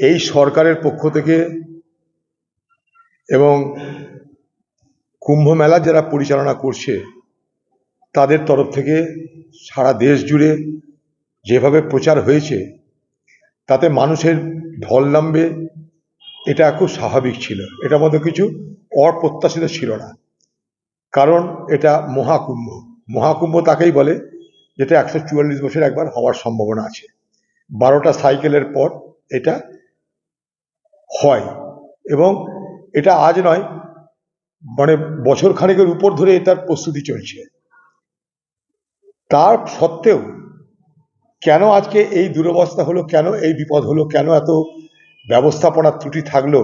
এই সরকারের পক্ষ থেকে এবং কুম্ভ মেলা যারা পরিচালনা করছে, তাদের তরফ থেকে সারা দেশ জুড়ে যেভাবে প্রচার হয়েছে, তাতে মানুষের ঢল নামবে, এটা খুব স্বাভাবিক ছিল। এটার মধ্যে কিছু অপ্রত্যাশিত ছিল না। কারণ এটা মহাকুম্ভ। মহাকুম্ভ তাকেই বলে যেটা একশো চুয়াল্লিশ বছর একবার হওয়ার সম্ভাবনা আছে। বারোটা সাইকেলের পর এটা হয়। এবং এটা আজ নয় মানে বছর খানেকের উপর ধরে এটার প্রস্তুতি চলছে। তার সত্ত্বেও কেন আজকে এই দুরবস্থা হলো, কেন এই বিপদ হলো, কেন এত ব্যবস্থাপনার ত্রুটি থাকল,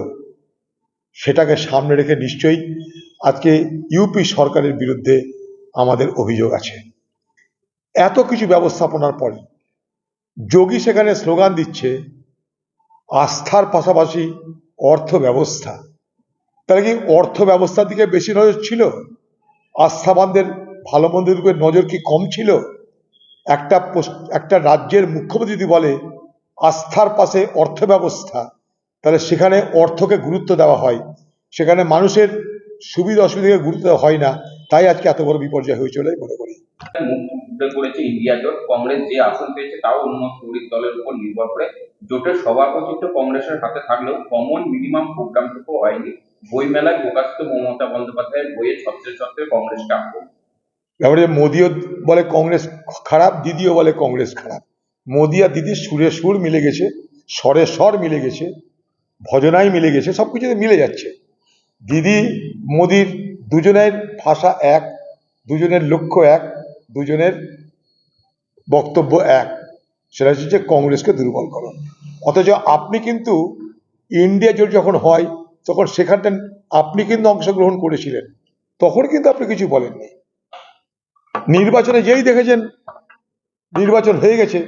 সেটাকে সামনে রেখে নিশ্চয়ই আজকে ইউপি সরকারের বিরুদ্ধে আমাদের অভিযোগ আছে। এত কিছু ব্যবস্থাপনার পরে যোগী সেখানে স্লোগান দিচ্ছে আস্থার পাশাপাশি অর্থ ব্যবস্থা তাহলে কি অর্থ ব্যবস্থার দিকে বেশি নজর ছিল? আস্থাবানদের ভালো মন্দের দিকে নজর কি কম ছিল? একটা একটা রাজ্যের মুখ্যমন্ত্রী যদি বলে আস্থার পাশে অর্থ ব্যবস্থা তাহলে সেখানে অর্থকে গুরুত্ব দেওয়া হয়। সেখানে মানুষের সুবিধা অসুবিধাকে গুরুত্ব দেওয়া হয় না। তাই আজকে এত বড় বিপর্যয় হয়েছিল বলে মনে করি। করেছে ইন্ডিয়া জোট কংগ্রেস যে আসন পেয়েছে, তাও অন্য দলের উপর নির্ভর করে জোটের সভাপতিত্ব কংগ্রেসের হাতে থাকলেও কমন মিনিমাম প্রোগ্রামটুকু হয়নি। বইমেলায় প্রকাশিত মমতা বন্দ্যোপাধ্যায়ের বইয়ের ছত্রে ছত্রে কংগ্রেসকে আক্রমণ তারপরে মোদিও বলে কংগ্রেস খারাপ, দিদিও বলে কংগ্রেস খারাপ। মোদি আর দিদির সুরে সুর মিলে গেছে, স্বরে স্বর মিলে গেছে, ভজনাই মিলে গেছে, সব কিছুতে মিলে যাচ্ছে। দিদি, মোদির দুজনের ভাষা এক, দুজনের লক্ষ্য এক, দুজনের বক্তব্য এক। সেটা হচ্ছে যে কংগ্রেসকে দুর্বল করো। অথচ আপনি কিন্তু ইন্ডিয়া জোট যখন হয়, তখন সেখানটা আপনি কিন্তু অংশগ্রহণ করেছিলেন। তখন কিন্তু আপনি কিছু বলেননি। নির্বাচনে যেই দেখেছেন, নির্বাচন হয়ে গেছে,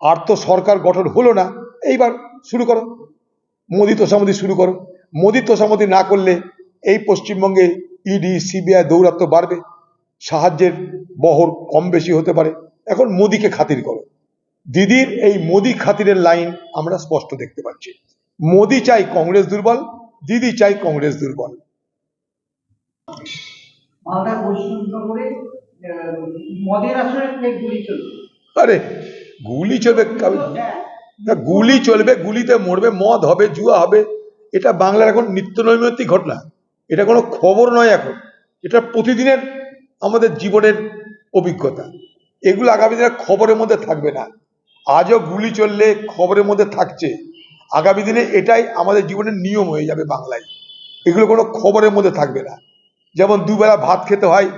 আর তো সরকার গঠন হলো না, এইবার শুরু করো। মোদি তোষামতি শুরু করো। মোদি তোষামতি না করলে এই পশ্চিমবঙ্গে ইডি সিবিআই দৌরাত্ম বাড়বে। সাহায্যের বহর কম বেশি হতে পারে। এখন মোদিকে খাতির করো। দিদির এই মোদি খাতিরের লাইন আমরা স্পষ্ট দেখতে পাচ্ছি। মোদি চাই কংগ্রেস দুর্বল দিদি চাই কংগ্রেস দুর্বল। আরে গুলি চলবে হ্যাঁ, না গুলি চলবে গুলিতে মরবে মদ হবে জুয়া হবে। এটা বাংলার এখন নিত্য নৈমিত্তিক ঘটনা। এটা কোনো খবর নয় এখন। এটা প্রতিদিনের আমাদের জীবনের অভিজ্ঞতা। এগুলো আগামী দিনে খবরের মধ্যে থাকবে না। আজও গুলি চললে খবরের মধ্যে থাকছে। আগামী দিনে এটাই আমাদের জীবনের নিয়ম হয়ে যাবে বাংলায়। এগুলো কোনো খবরের মধ্যে থাকবে না। যেমন দুবেলা ভাত খেতে হয়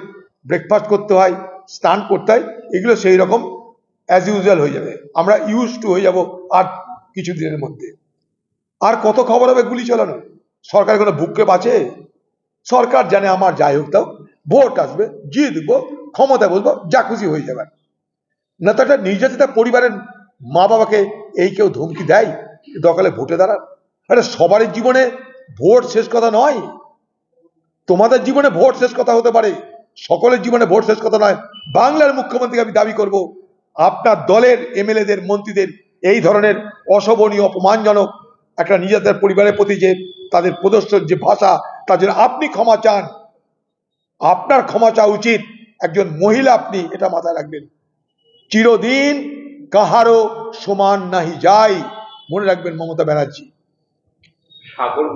ব্রেকফাস্ট করতে হয়, স্নান করতে হয়, এগুলো সেই রকম অ্যাজ ইউজুয়াল হয়ে যাবে। আমরা ইউজ টু হয়ে যাব আর কিছু দিনের মধ্যে। আর কত খবর হবে গুলি চালানো সরকার কোনো বুককে বাঁচে সরকার জানে আমার যাই হোক তাও। ভোট আসবে, জিতবো, ক্ষমতা বলব যা খুশি হয়ে যাবে। না তো একটা নির্যাতিতা পরিবারের মা বাবাকে এই কেউ ধমকি দেয়? দরকারে ভোটে দাঁড়ান। আরে, সবারই জীবনে ভোট শেষ কথা নয়। তোমাদের জীবনে ভোট শেষ কথা হতে পারে। সকলের জীবনে ভোট শেষ কথা নয়। বাংলার মুখ্যমন্ত্রীকে আমি দাবি করব, আপনার দলের এমএলএদের, মন্ত্রীদের এই ধরনের অশোভনীয়, অপমানজনক একটা নিজেদের পরিবারের প্রতি যে তাদের প্রদর্শন, যে ভাষা, তার জন্য আপনি ক্ষমা চান। আপনার ক্ষমা চাওয়া উচিত। একজন মহিলা আপনি, এটা মাথায় রাখবেন। চিরদিন কাহারও সমান নাহি যাই মনে রাখবেন মমতা ব্যানার্জি। সাগর